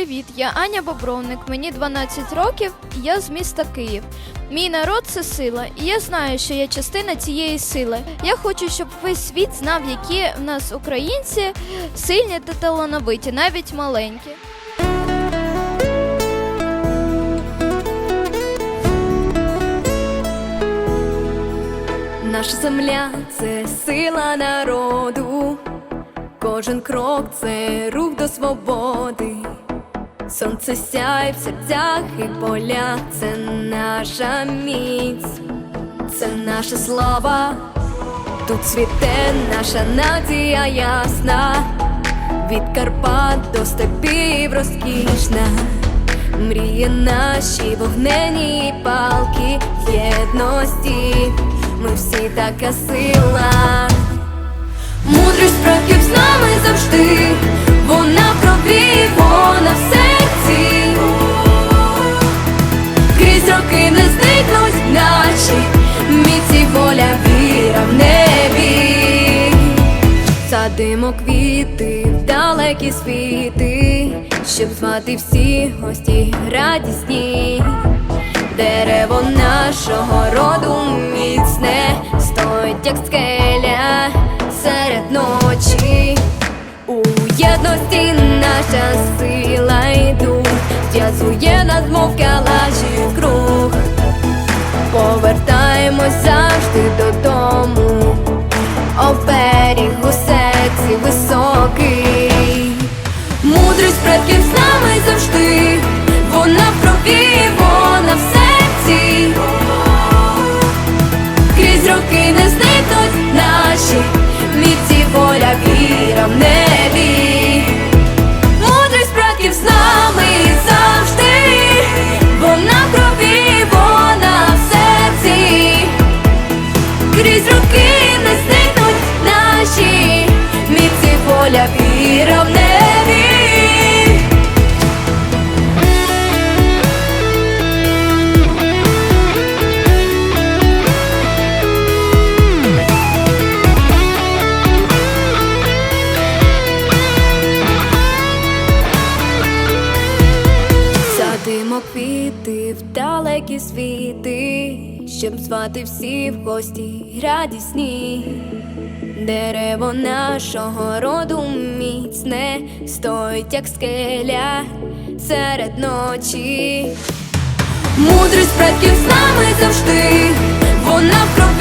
Привіт, я Аня Бобровник, мені 12 років, я з міста Київ. Мій народ це сила, і я знаю, що я частина цієї сили. Я хочу, щоб весь світ знав, які в нас українці сильні та талановиті, навіть маленькі. Наша земля це сила народу, кожен крок це рух до свободи. Сонце сяє в серцях і полях, це наша міць, це наша слава, тут цвіте наша надія ясна, від Карпат до степів розкішна. Мрії наші вогнені палки єдності, ми всі така сила. Садимо квіти в далекі світи, щоб звати всі гості радісні. Дерево нашого роду міцне, стоїть як скеля серед ночі. У єдності наша сила йду, зв'язує нас, мов калаші квіти в далекі світи, щоб звати всі в гості радісні. Дерево нашого роду міцне, стоїть як скеля серед ночі. Мудрість предків з нами завжди, вона в крові,